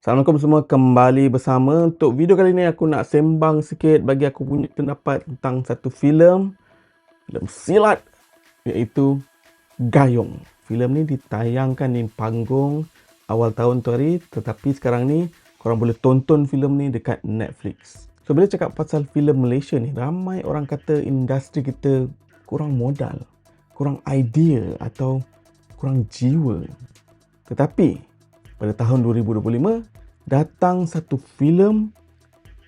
Assalamualaikum semua kembali bersama. Untuk video kali ni aku nak sembang sikit bagi aku punya pendapat tentang satu filem filem silat iaitu Gayung. Filem ni ditayangkan di panggung awal tahun tu hari tetapi sekarang ni korang boleh tonton filem ni dekat Netflix. So bila cakap pasal filem Malaysia ni ramai orang kata industri kita kurang modal, kurang idea atau kurang jiwa. Tetapi pada tahun 2025 datang satu filem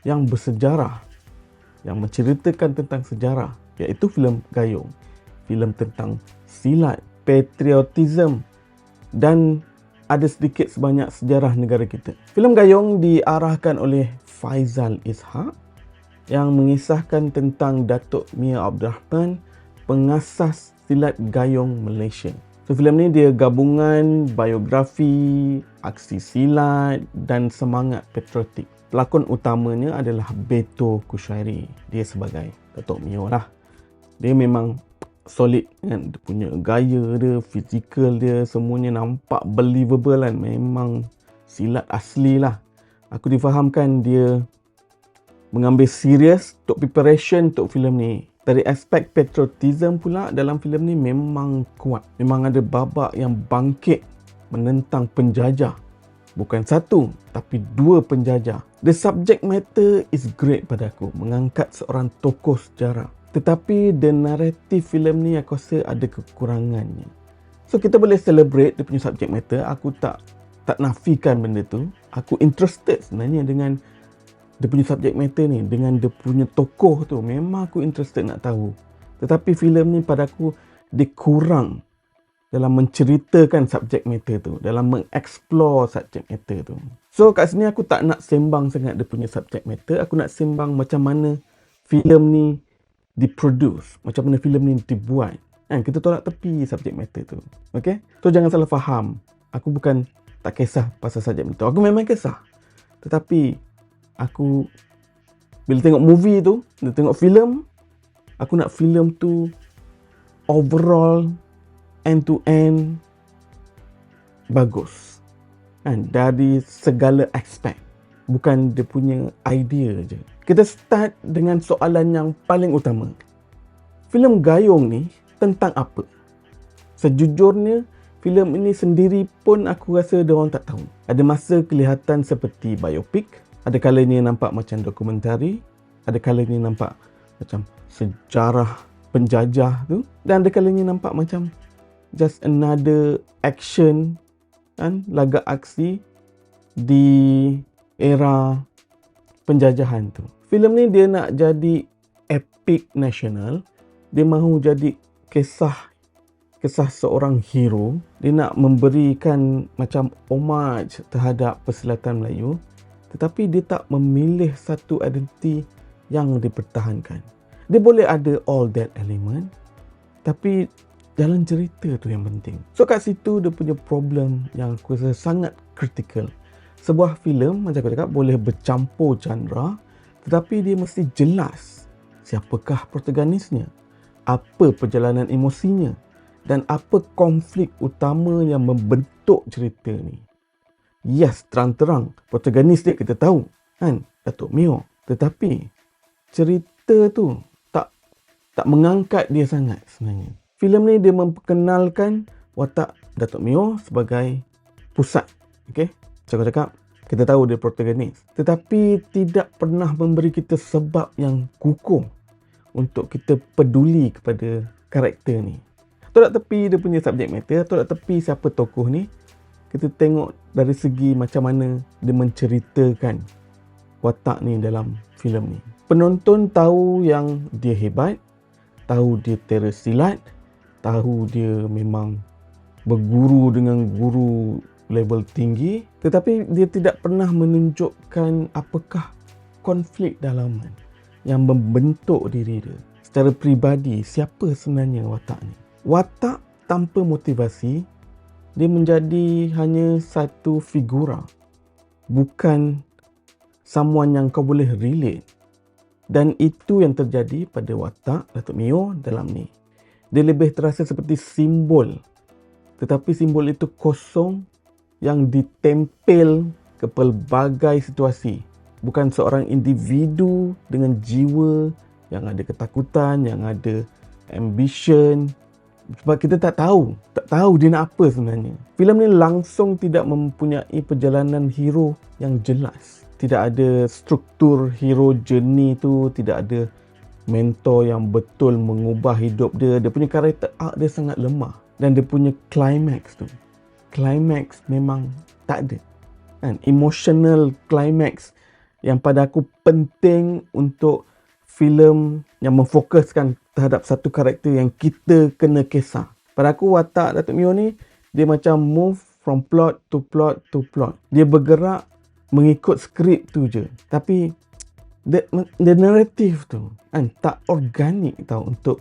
yang bersejarah yang menceritakan tentang sejarah iaitu filem Gayung. Filem tentang silat, patriotism dan ada sedikit sebanyak sejarah negara kita. Filem Gayung diarahkan oleh Faizal Ishak yang mengisahkan tentang Datuk Mia Abdul Rahman, pengasas silat Gayung Malaysia. So filem ni dia gabungan biografi, aksi silat dan semangat patriotik. Pelakon utamanya adalah Beto Kushairi. Dia sebagai Datuk Mio lah. Dia memang solid kan. Dia punya gaya dia, fizikal dia, semuanya nampak believable kan. Memang silat asli lah. Aku difahamkan dia mengambil serius untuk preparation untuk filem ni dari aspek patriotism pula dalam filem ni memang kuat. Memang ada babak yang bangkit menentang penjajah. Bukan satu, tapi dua penjajah. The subject matter is great pada aku. Mengangkat seorang tokoh sejarah. Tetapi the narrative filem ni aku rasa ada kekurangannya. So kita boleh celebrate dia punya subject matter. Aku tak tak nafikan benda tu. Aku interested sebenarnya dengan dia punya subject matter ni dengan dia punya tokoh tu memang aku interested nak tahu. Tetapi filem ni pada aku dia kurang dalam menceritakan subject matter tu dalam mengeksplore subject matter tu. So kat sini aku tak nak sembang sangat dia punya subject matter. Aku nak sembang macam mana filem ni diproduce macam mana filem ni dibuat. Kan kita tolak tepi subject matter tu okey? So jangan salah faham. Aku bukan tak kisah pasal subject matter aku memang kisah. Tetapi aku bila tengok movie tu, bila tengok filem, aku nak filem tu overall end to end bagus. Kan dari segala aspek. Bukan dia punya idea je. Kita start dengan soalan yang paling utama. Filem Gayung ni tentang apa? Sejujurnya, filem ini sendiri pun aku rasa dia orang tak tahu. Ada masa kelihatan seperti biopik, ada kalanya nampak macam dokumentari, ada kalanya nampak macam sejarah penjajah tu dan ada kalanya nampak macam just another action kan laga aksi di era penjajahan tu. Filem ni dia nak jadi epic national, dia mahu jadi kisah kisah seorang hero, dia nak memberikan macam homage terhadap persilatan Melayu tetapi dia tak memilih satu identiti yang dipertahankan. Dia boleh ada all that element tapi jalan cerita tu yang penting. So kat situ dia punya problem yang aku rasa sangat kritikal. Sebuah filem macam aku cakap boleh bercampur genre tetapi dia mesti jelas siapakah protagonisnya, apa perjalanan emosinya dan apa konflik utama yang membentuk cerita ni. Yes, terang-terang protagonis dia kita tahu kan Datuk Mio. Tetapi cerita tu tak tak mengangkat dia sangat sebenarnya. Filem ni dia memperkenalkan watak Datuk Mio sebagai pusat. Okey. Cakap cakap kita tahu dia protagonis. Tetapi tidak pernah memberi kita sebab yang kukuh untuk kita peduli kepada karakter ni. Tolak tepi dia punya subjek matter, tolak tepi siapa tokoh ni, kita tengok dari segi macam mana dia menceritakan watak ni dalam filem ni. Penonton tahu yang dia hebat, tahu dia terus silat, tahu dia memang berguru dengan guru level tinggi, tetapi dia tidak pernah menunjukkan apakah konflik dalaman yang membentuk diri dia. Secara peribadi, siapa sebenarnya watak ni? Watak tanpa motivasi dia menjadi hanya satu figura bukan someone yang kau boleh relate dan itu yang terjadi pada watak Datuk Mio dalam ni dia lebih terasa seperti simbol tetapi simbol itu kosong yang ditempel ke pelbagai situasi. Bukan seorang individu dengan jiwa yang ada ketakutan, yang ada ambition. Sebab kita tak tahu, tak tahu dia nak apa sebenarnya. Filem ni langsung tidak mempunyai perjalanan hero yang jelas. Tidak ada struktur hero journey tu, tidak ada mentor yang betul mengubah hidup dia. Dia punya karakter arc dia sangat lemah. Dan dia punya climax tu. Climax memang tak ada. Kan? Emotional climax yang pada aku penting untuk filem yang memfokuskan terhadap satu karakter yang kita kena kisah. Pada aku watak Datuk Mio ni dia macam move from plot to plot to plot. Dia bergerak mengikut skrip tu je. Tapi the, the narrative tu kan tak organik tau untuk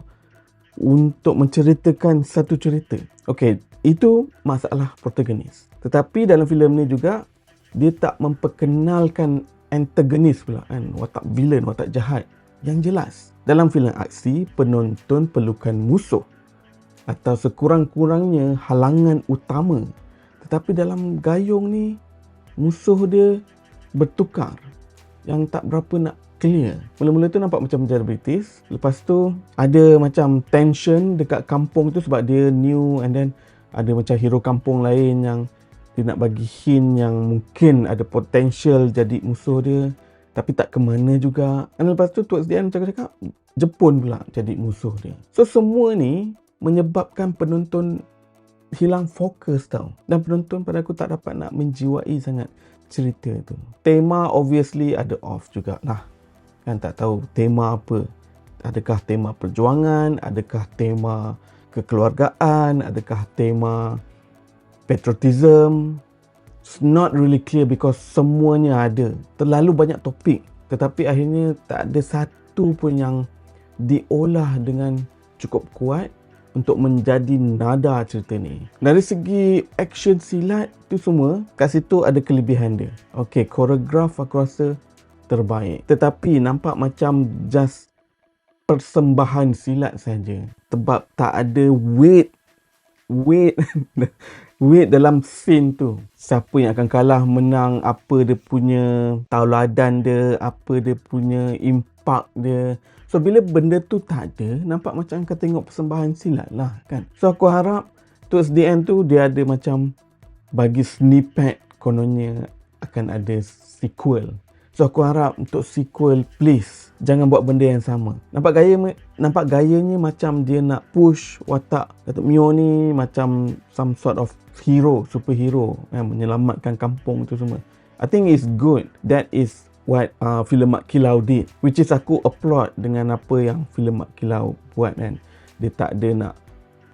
untuk menceritakan satu cerita. Okay, itu masalah protagonis. Tetapi dalam filem ni juga dia tak memperkenalkan antagonis pula kan watak villain watak jahat yang jelas dalam filem aksi penonton perlukan musuh atau sekurang-kurangnya halangan utama. Tetapi dalam gayung ni musuh dia bertukar yang tak berapa nak clear. Mula-mula tu nampak macam menjadi British lepas tu ada macam tension dekat kampung tu sebab dia new and then ada macam hero kampung lain yang dia nak bagi hint yang mungkin ada potential jadi musuh dia tapi tak ke mana juga. Dan lepas tu towards the end macam cakap Jepun pula jadi musuh dia. So semua ni menyebabkan penonton hilang fokus tau. Dan penonton pada aku tak dapat nak menjiwai sangat cerita tu. Tema obviously ada off jugalah kan tak tahu tema apa. Adakah tema perjuangan? Adakah tema kekeluargaan? Adakah tema patriotism it's not really clear because semuanya ada terlalu banyak topik tetapi akhirnya tak ada satu pun yang diolah dengan cukup kuat untuk menjadi nada cerita ni. Dari segi action silat tu semua, kat situ ada kelebihan dia. Okay, koreograf aku rasa terbaik. Tetapi nampak macam just persembahan silat saja. Sebab tak ada weight weight weight dalam scene tu. Siapa yang akan kalah menang? Apa dia punya tauladan dia? Apa dia punya impact dia? So bila benda tu tak ada nampak macam kau tengok persembahan silat lah kan? So aku harap towards the end tu dia ada macam bagi snippet kononnya akan ada sequel So aku harap untuk sequel please jangan buat benda yang sama. Nampak gaya nampak gayanya macam dia nak push watak Datuk Mio ni macam some sort of hero, superhero yang menyelamatkan kampung tu semua. I think it's good. That is what uh, filem Mak Kilau did. Which is aku applaud dengan apa yang filem Mak Kilau buat kan. Dia tak ada nak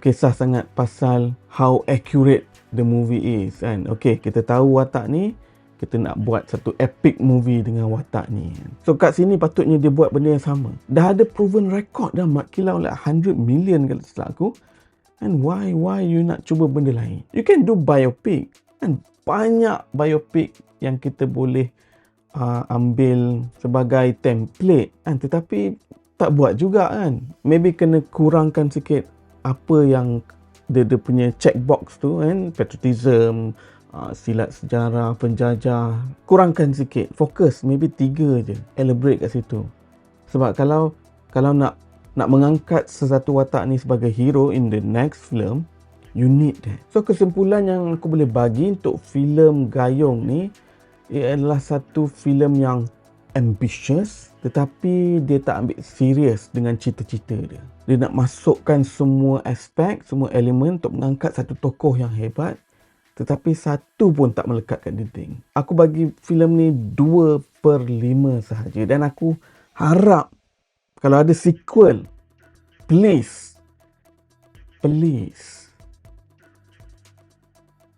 kisah sangat pasal how accurate the movie is kan. Okay, kita tahu watak ni kita nak buat satu epic movie dengan watak ni. So kat sini patutnya dia buat benda yang sama. Dah ada proven record dah Mak Kilau like 100 million kalau tak aku. And why why you nak cuba benda lain? You can do biopic. And banyak biopic yang kita boleh uh, ambil sebagai template kan tetapi tak buat juga kan. Maybe kena kurangkan sikit apa yang dia, dia punya checkbox tu kan patriotism uh, silat sejarah, penjajah, kurangkan sikit. Fokus maybe tiga je. Elaborate kat situ. Sebab kalau kalau nak nak mengangkat sesuatu watak ni sebagai hero in the next film, you need that. So kesimpulan yang aku boleh bagi untuk filem Gayung ni ialah satu filem yang ambitious tetapi dia tak ambil serius dengan cita-cita dia. Dia nak masukkan semua aspek, semua elemen untuk mengangkat satu tokoh yang hebat tetapi satu pun tak melekat kat dinding. Aku bagi filem ni 2 per 5 sahaja dan aku harap kalau ada sequel, please, please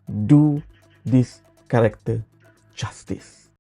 do this character justice.